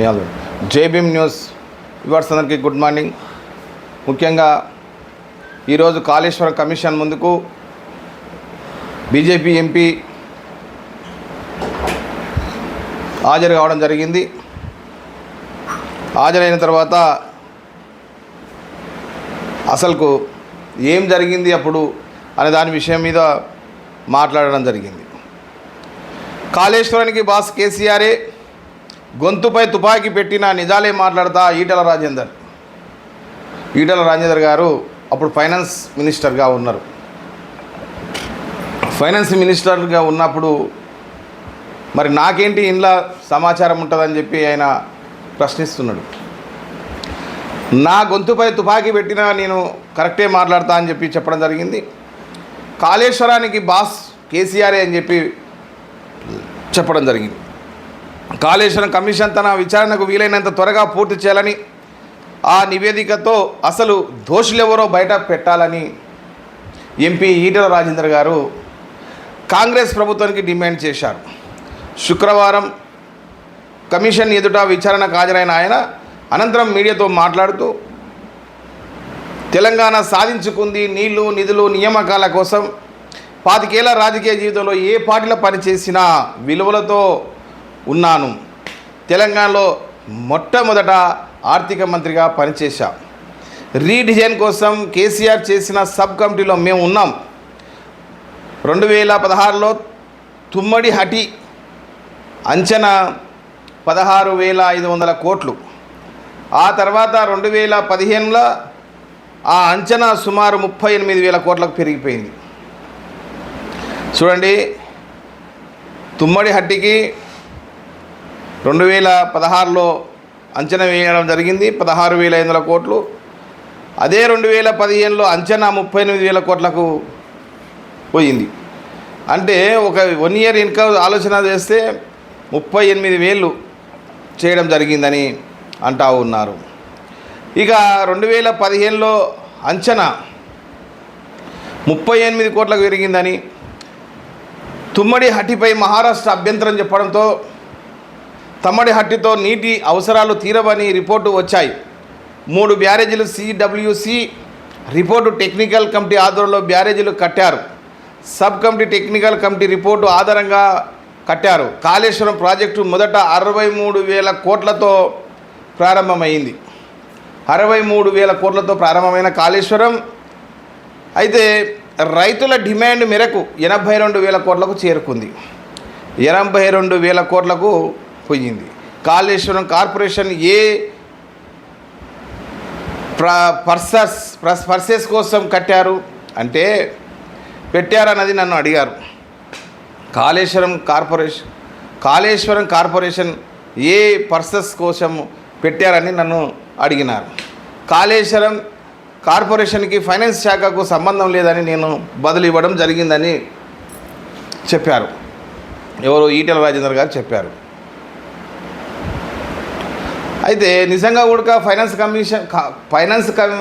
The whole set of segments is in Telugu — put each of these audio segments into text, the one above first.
యాదవ్ జేబీఎం న్యూస్ వివర్స్ అందరికీ గుడ్ మార్నింగ్. ముఖ్యంగా ఈరోజు కాళేశ్వరం కమిషన్ ముందుకు బీజేపీ ఎంపీ హాజరు కావడం జరిగింది. హాజరైన తర్వాత అసలుకు ఏం జరిగింది అప్పుడు అనే దాని విషయం మీద మాట్లాడడం జరిగింది. కాళేశ్వరానికి బాస్ కేసీఆరే గొంతుపై తుపాకీ పెట్టిన నిజాలే మాట్లాడతా ఈటల రాజేందర్. ఈటల రాజేందర్ గారు అప్పుడు ఫైనాన్స్ మినిస్టర్గా ఉన్నారు. ఫైనాన్స్ మినిస్టర్గా ఉన్నప్పుడు మరి నాకేంటి ఇంట్లో సమాచారం ఉంటుందని చెప్పి ఆయన ప్రశ్నిస్తున్నాడు. నా గొంతుపై తుపాకీ పెట్టినా నేను కరెక్టే మాట్లాడతా అని చెప్పి చెప్పడం జరిగింది. కాళేశ్వరానికి బాస్ కేసీఆరే అని చెప్పి చెప్పడం జరిగింది. కాళేశ్వరం కమిషన్ తన విచారణకు వీలైనంత త్వరగా పూర్తి చేయాలని ఆ నివేదికతో అసలు దోషులెవరో బయట పెట్టాలని ఎంపీ ఈటల రాజేందర్ గారు కాంగ్రెస్ ప్రభుత్వానికి డిమాండ్ చేశారు. శుక్రవారం కమిషన్ ఎదుట విచారణకు హాజరైన ఆయన అనంతరం మీడియాతో మాట్లాడుతూ తెలంగాణ సాధించుకుంది నీళ్ళు నిధులు నియామకాల కోసం పాతికేళ్ళ రాజకీయ జీవితంలో ఏ పార్టీలో పనిచేసినా విలువలతో ఉన్నాను. తెలంగాణలో మొట్టమొదట ఆర్థిక మంత్రిగా పనిచేశా. రీడిజైన్ కోసం కేసీఆర్ చేసిన సబ్ కమిటీలో మేము ఉన్నాం. రెండు వేల పదహారులో తుమ్మడి హటి అంచనా పదహారు వేల ఐదు వందల కోట్లు. ఆ తర్వాత రెండు వేల పదిహేనులో ఆ అంచనా సుమారు ముప్పై ఎనిమిది వేల కోట్లకు పెరిగిపోయింది. చూడండి తుమ్మడి హట్టికి రెండు వేల పదహారులో అంచనా వేయడం జరిగింది. పదహారు వేల ఐదు వందల కోట్లు. అదే రెండు వేల పదిహేనులో అంచనా ముప్పై ఎనిమిది వేల కోట్లకు పోయింది. అంటే ఒక వన్ ఇయర్ ఇన్కమ్ ఆలోచన చేస్తే ముప్పై ఎనిమిది వేలు చేయడం జరిగిందని అంటా ఉన్నారు. ఇక రెండు వేల పదిహేనులో అంచనా ముప్పై ఎనిమిది కోట్లకు పెరిగిందని తుమ్మడి హట్టిపై మహారాష్ట్ర అభ్యంతరం చెప్పడంతో తమ్మడి హట్టితో నీటి అవసరాలు తీరవని రిపోర్టు వచ్చాయి. మూడు బ్యారేజీలు సిడబ్ల్యూసి రిపోర్టు టెక్నికల్ కమిటీ ఆధ్వర్యంలో బ్యారేజీలు కట్టారు. Sub committee technical committee report ఆధారంగా కట్టారు. కాళేశ్వరం ప్రాజెక్టు మొదట అరవై మూడు వేల కోట్లతో ప్రారంభమైంది. అరవై మూడు వేల కోట్లతో ప్రారంభమైన కాళేశ్వరం అయితే రైతుల డిమాండ్ మేరకు ఎనభై రెండు వేల కోట్లకు చేరుకుంది. ఎనభై రెండు వేల కోట్లకు పోయింది. కాళేశ్వరం కార్పొరేషన్ ఏ ప్ర పర్సస్ ప్రస్ పర్సెస్ కోసం కట్టారు? అంటే పెట్టారన్నది నన్ను అడిగారు. కాళేశ్వరం కార్పొరేషన్ కాళేశ్వరం కార్పొరేషన్ ఏ పర్సస్ కోసం పెట్టారని నన్ను అడిగినారు. కాళేశ్వరం కార్పొరేషన్కి ఫైనాన్స్ శాఖకు సంబంధం లేదని నేను బదులు ఇవ్వడం జరిగిందని చెప్పారు. ఎవరు ఈటెల రాజేందర్ గారు చెప్పారు. అయితే నిజంగా కూడా ఫైనాన్స్ కమిషన్ ఫైనాన్స్ కమి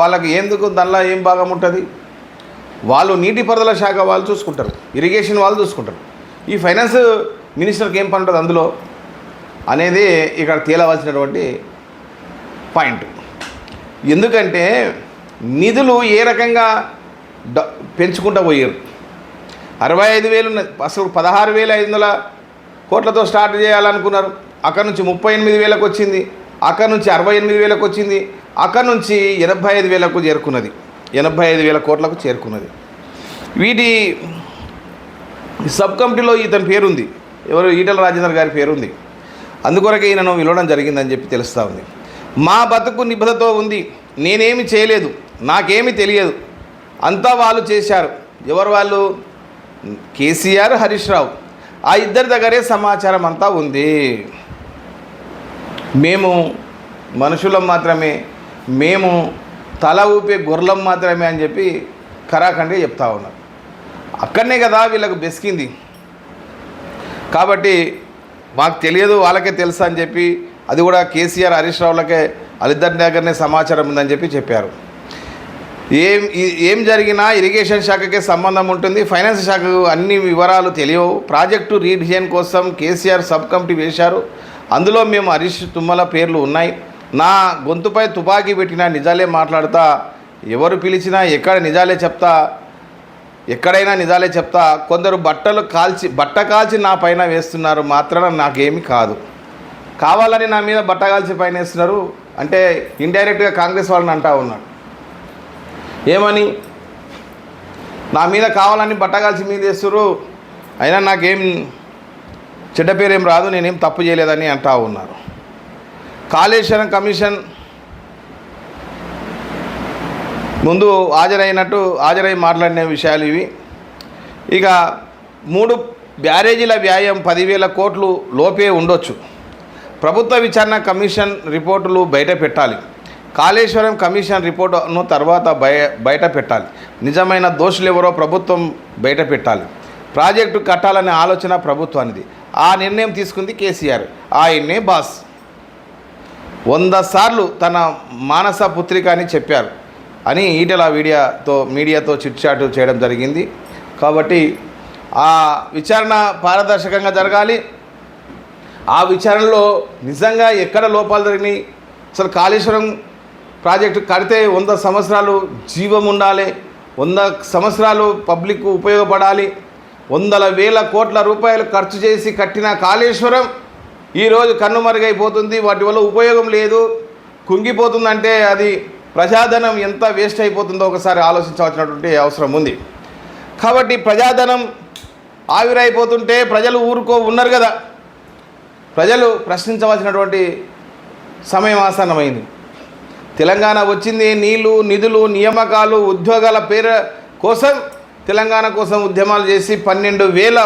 వాళ్ళకి ఎందుకు దానిలో ఏం భాగం ఉంటుంది? వాళ్ళు నీటిపారుదల శాఖ వాళ్ళు చూసుకుంటారు. ఇరిగేషన్ వాళ్ళు చూసుకుంటారు. ఈ ఫైనాన్స్ మినిస్టర్కి ఏం పని ఉంటుంది అందులో? అనేది ఇక్కడ తేలవలసినటువంటి పాయింట్. ఎందుకంటే నిధులు ఏ రకంగా డ పెంచుకుంటూ పోయారు? అరవై ఐదు వేలు అసలు పదహారు వేల ఐదు వందల కోట్లతో స్టార్ట్ చేయాలనుకున్నారు. అక్కడ నుంచి ముప్పై ఎనిమిది వేలకు వచ్చింది అక్కడ నుంచి అరవై ఎనిమిది వేలకు వచ్చింది అక్కడ నుంచి ఎనభై ఐదు వేలకు చేరుకున్నది ఎనభై ఐదు వేల కోట్లకు చేరుకున్నది. వీటి సబ్ కమిటీలో ఇతని పేరుంది ఎవరు? ఈటల రాజేందర్ గారి పేరుంది. అందుకొరకే ఈయనను విలవడం జరిగిందని చెప్పి తెలుస్తూ ఉంది. మా బతుకు నిబద్ధతో ఉంది నేనేమి చేయలేదు నాకేమీ తెలియదు అంతా వాళ్ళు చేశారు. ఎవరు వాళ్ళు? కేసీఆర్ హరీష్ రావు. ఆ ఇద్దరి దగ్గరే సమాచారం అంతా ఉంది. మేము మనుషులం మాత్రమే మేము తల ఊపే గొర్రెలం మాత్రమే అని చెప్పి ఖరాఖండిగా చెప్తా ఉన్నారు. అక్కడనే కదా వీళ్ళకు బెసికింది. కాబట్టి మాకు తెలియదు వాళ్ళకే తెలుసా అని చెప్పి అది కూడా కేసీఆర్ హరీష్ రావులకే అలిద్దరి దగ్గరనే సమాచారం ఉందని చెప్పి చెప్పారు. ఏం ఏం జరిగినా ఇరిగేషన్ శాఖకే సంబంధం ఉంటుంది ఫైనాన్స్ శాఖకు అన్ని వివరాలు తెలియవు. ప్రాజెక్టు రీడిజైన్ కోసం కేసీఆర్ సబ్ కమిటీ వేశారు. అందులో మేము హరీష్ తుమ్మల పేర్లు ఉన్నాయి. నా గొంతుపై తుపాకీ పెట్టిన నిజాలే మాట్లాడతా. ఎవరు పిలిచినా ఎక్కడ నిజాలే చెప్తా. ఎక్కడైనా నిజాలే చెప్తా. కొందరు బట్టలు కాల్చి బట్ట కాల్చి నా పైన వేస్తున్నారు మాత్రం నాకేమి కాదు. కావాలని నా మీద బట్ట కాల్చి పైన వేస్తున్నారు. అంటే ఇండైరెక్ట్గా కాంగ్రెస్ వాళ్ళని అంటా ఉన్నాడు. ఏమని? నా మీద కావాలని బట్ట కాల్చి మీద వేస్తున్నారు అయినా నాకేం చెడ్డ పేరేం రాదు నేనేం తప్పు చేయలేదని అంటా ఉన్నారు. కాళేశ్వరం కమిషన్ ముందు హాజరైనట్టు హాజరై మాట్లాడిన విషయాలు ఇవి. ఇక మూడు బ్యారేజీల వ్యాయం పదివేల కోట్లు లోపే ఉండొచ్చు. ప్రభుత్వ విచారణ కమిషన్ రిపోర్టులు బయట పెట్టాలి. కాళేశ్వరం కమిషన్ రిపోర్టును తర్వాత బయ బయట పెట్టాలి. నిజమైన దోషులు ఎవరో ప్రభుత్వం బయట పెట్టాలి. ప్రాజెక్టు కట్టాలనే ఆలోచన ప్రభుత్వానిది. ఆ నిర్ణయం తీసుకుంది కేసీఆర్. ఆయన్నే బాస్. వంద సార్లు తన మానస పుత్రిక అని చెప్పారు. అని ఈటల మీడియాతో మీడియాతో చిట్చాటు చేయడం జరిగింది. కాబట్టి ఆ విచారణ పారదర్శకంగా జరగాలి. ఆ విచారణలో నిజంగా ఎక్కడ లోపాలు జరిగినాయి? అసలు కాళేశ్వరం ప్రాజెక్టు కడితే వంద సంవత్సరాలు జీవం ఉండాలి. వంద సంవత్సరాలు పబ్లిక్ ఉపయోగపడాలి. వందల వేల కోట్ల రూపాయలు ఖర్చు చేసి కట్టిన కాళేశ్వరం ఈరోజు కన్నుమరుగైపోతుంది. వాటి వల్ల ఉపయోగం లేదు. కుంగిపోతుందంటే అది ప్రజాధనం ఎంత వేస్ట్ అయిపోతుందో ఒకసారి ఆలోచించవలసినటువంటి అవసరం ఉంది. కాబట్టి ప్రజాధనం ఆవిరైపోతుంటే ప్రజలు ఊరుకో ఉన్నారు కదా. ప్రజలు ప్రశ్నించవలసినటువంటి సమయం ఆసన్నమైంది. తెలంగాణ వచ్చింది. నీళ్ళు నిధులు నియామకాలు ఉద్యోగాల పేరు కోసం తెలంగాణ కోసం ఉద్యమాలు చేసి పన్నెండు వేల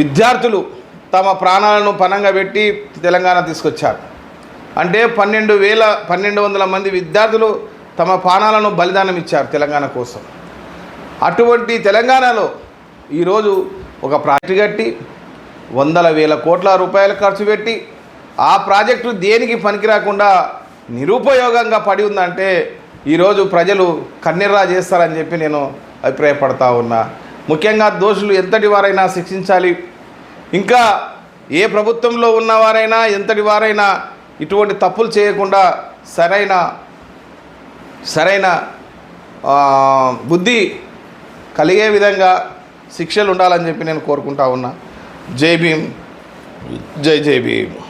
విద్యార్థులు తమ ప్రాణాలను పణంగా పెట్టి తెలంగాణ తీసుకొచ్చారు. అంటే పన్నెండు వేల పన్నెండు వందల మంది విద్యార్థులు తమ ప్రాణాలను బలిదానం ఇచ్చారు తెలంగాణ కోసం. అటువంటి తెలంగాణలో ఈరోజు ఒక ప్రాజెక్టు కట్టి వందల వేల కోట్ల రూపాయలు ఖర్చు పెట్టి ఆ ప్రాజెక్టు దేనికి పనికి రాకుండా నిరుపయోగంగా పడి ఉందంటే ఈరోజు ప్రజలు కన్నెర్రా చేస్తారని చెప్పి నేను అభిప్రాయపడతా ఉన్నా. ముఖ్యంగా దోషులు ఎంతటి వారైనా శిక్షించాలి. ఇంకా ఏ ప్రభుత్వంలో ఉన్నవారైనా ఎంతటి వారైనా ఇటువంటి తప్పులు చేయకుండా సరైన సరైన బుద్ధి కలిగే విధంగా శిక్షలు ఉండాలని చెప్పి నేను కోరుకుంటా ఉన్నా. జై భీమ్. జై జై భీమ్.